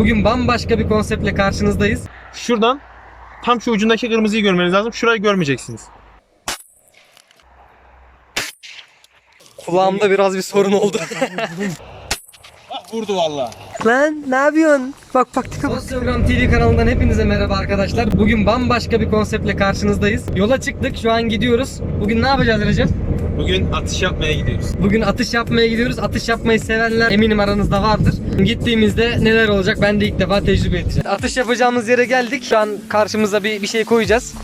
Bugün bambaşka bir konseptle karşınızdayız. Şuradan tam şu ucundaki kırmızıyı görmeniz lazım. Şurayı görmeyeceksiniz. Kulağımda biraz bir sorun oldu. Vurdu valla. Lan ne yapıyorsun? Bak bak tipe Sosyogram TV kanalından hepinize merhaba arkadaşlar. Bugün bambaşka bir konseptle karşınızdayız. Yola çıktık şu an gidiyoruz. Bugün ne yapacağız Recep? Bugün atış yapmaya gidiyoruz. Bugün atış yapmaya gidiyoruz. Atış yapmayı sevenler eminim aranızda vardır. Gittiğimizde neler olacak ben de ilk defa tecrübe edeceğim. Atış yapacağımız yere geldik. Şu an karşımıza bir, bir şey koyacağız.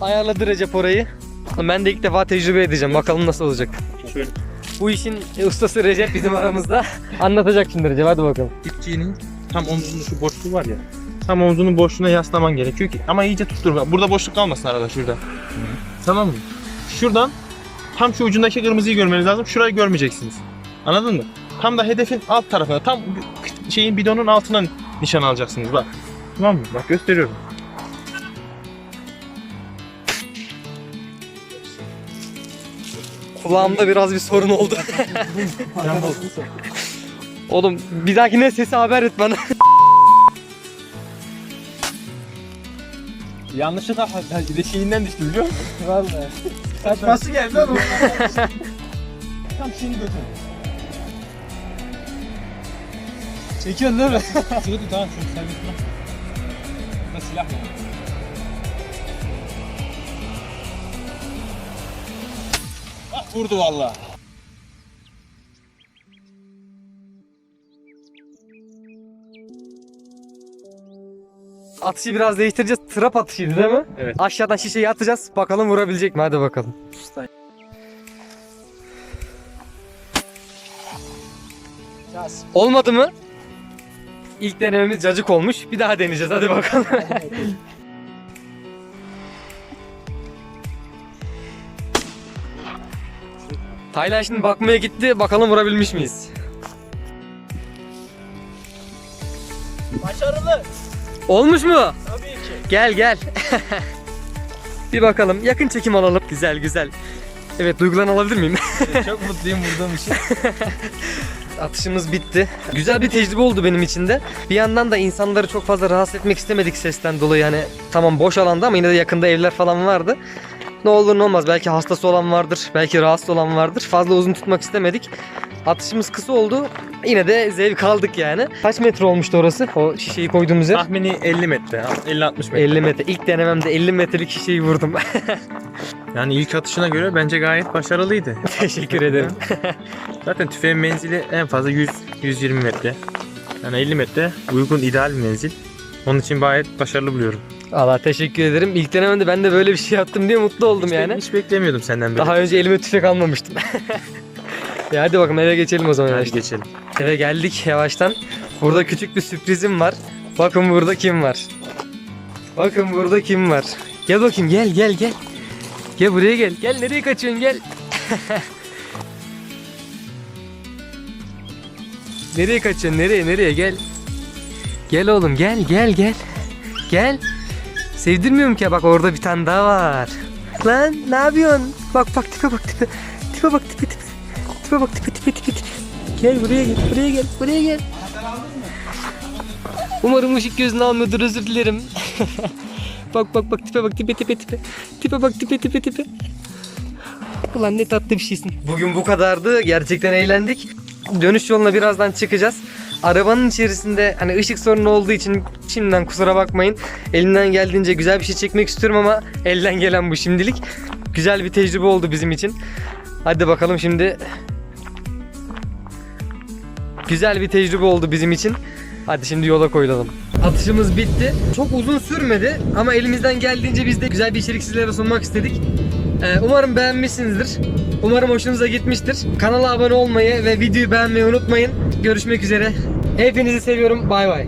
Ayarladı Recep orayı. Ben de ilk defa tecrübe edeceğim. Bakalım nasıl olacak. Şöyle. Bu işin ustası Recep bizim aramızda. Anlatacak şimdi Recep hadi bakalım. İpçiğinin tam omzunun şu boşluğu var ya. Tam omzunun boşluğuna yaslaman gerekiyor ki. Ama iyice tutturma. Burada boşluk kalmasın arada şurada. Tamam mı? Şuradan tam şu ucundaki kırmızıyı görmeniz lazım. Şurayı görmeyeceksiniz. Anladın mı? Tam da hedefin alt tarafına, tam şeyin bidonun altına nişan alacaksınız bak. Tamam mı? Bak gösteriyorum. Kulağımda biraz bir sorun oldu. Oğlum bir dahakine sesi haber et bana. Yanlışlıkla şeyinden düştü biliyor musun? Vallahi. Kaçması geldi ama. Tam şeyini götür. Çekiyorsun değil mi? Sıkıntı tamam şunu serbest bırak. Burada silah var. Ah vurdu valla. Atışı biraz değiştireceğiz. Trap atışıydı değil mi? Evet. Aşağıdan şişeyi atacağız. Bakalım vurabilecek mi? Hadi bakalım. Olmadı mı? İlk denememiz cacık olmuş. Bir daha deneyeceğiz. Hadi bakalım. Taylan şimdi bakmaya gitti. Bakalım vurabilmiş miyiz? Başarılı. Olmuş mu? Tabii ki. Gel gel. bir bakalım. Yakın çekim alalım. Güzel güzel. Evet duygularını alabilir miyim? Çok mutluyum vurduğum için. Atışımız bitti. Güzel bir tecrübe oldu benim için de. Bir yandan da insanları çok fazla rahatsız etmek istemedik sesten dolayı. Yani tamam boş alanda ama yine de yakında evler falan vardı. Ne olur ne olmaz. Belki hastası olan vardır. Belki rahatsız olan vardır. Fazla uzun tutmak istemedik. Atışımız kısa oldu. Yine de zevk aldık yani. Kaç metre olmuştu orası? O şişeyi koyduğumuz yer. Tahmini 50 metre. 50-60 metre. 50 metre. İlk denememde 50 metrelik şişeyi vurdum. Yani ilk atışına göre bence gayet başarılıydı. Teşekkür ederim. Zaten tüfeğin menzili en fazla 100-120 metre. Yani 50 metre uygun ideal bir menzil. Onun için gayet başarılı buluyorum. Allah teşekkür ederim. İlk denememde ben de böyle bir şey yaptım diye mutlu oldum hiç, yani. Hiç beklemiyordum senden böyle. Daha önce elime tüfek almamıştım. Ya hadi bakalım eve geçelim o zaman. Hadi yavaştan. geçelim. Eve geldik yavaştan. Burada küçük bir sürprizim var. Bakın burada kim var. Bakın burada kim var. Gel bakayım gel gel gel. Gel buraya gel. Gel nereye kaçıyorsun gel. nereye kaçıyorsun nereye nereye gel. Gel oğlum gel gel gel. Gel. Sevdirmiyorum ki bak orada bir tane daha var. Lan ne yapıyorsun? Bak bak tipe bak tipe. Tipe bak tipe tipe. Bak tipe tipe tipe. tipe. Gel buraya gel buraya gel buraya gel. Umarım ışık gözünü almıyordur özür dilerim. bak bak bak tipe bak tipe tipe tipe. Tipe bak tipe tipe tipe. Ulan ne tatlı bir şeysin. Bugün bu kadardı. Gerçekten eğlendik. Dönüş yoluna birazdan çıkacağız. Arabanın içerisinde hani ışık sorunu olduğu için şimdiden kusura bakmayın. Elimden geldiğince güzel bir şey çekmek istiyorum ama elden gelen bu şimdilik. Güzel bir tecrübe oldu bizim için. Hadi bakalım şimdi. Güzel bir tecrübe oldu bizim için. Hadi şimdi yola koyulalım. Atışımız bitti. Çok uzun sürmedi ama elimizden geldiğince biz de güzel bir içerik sizlere sunmak istedik. Ee, umarım beğenmişsinizdir. Umarım hoşunuza gitmiştir. Kanala abone olmayı ve videoyu beğenmeyi unutmayın. Görüşmek üzere. Hepinizi seviyorum. Bay bay.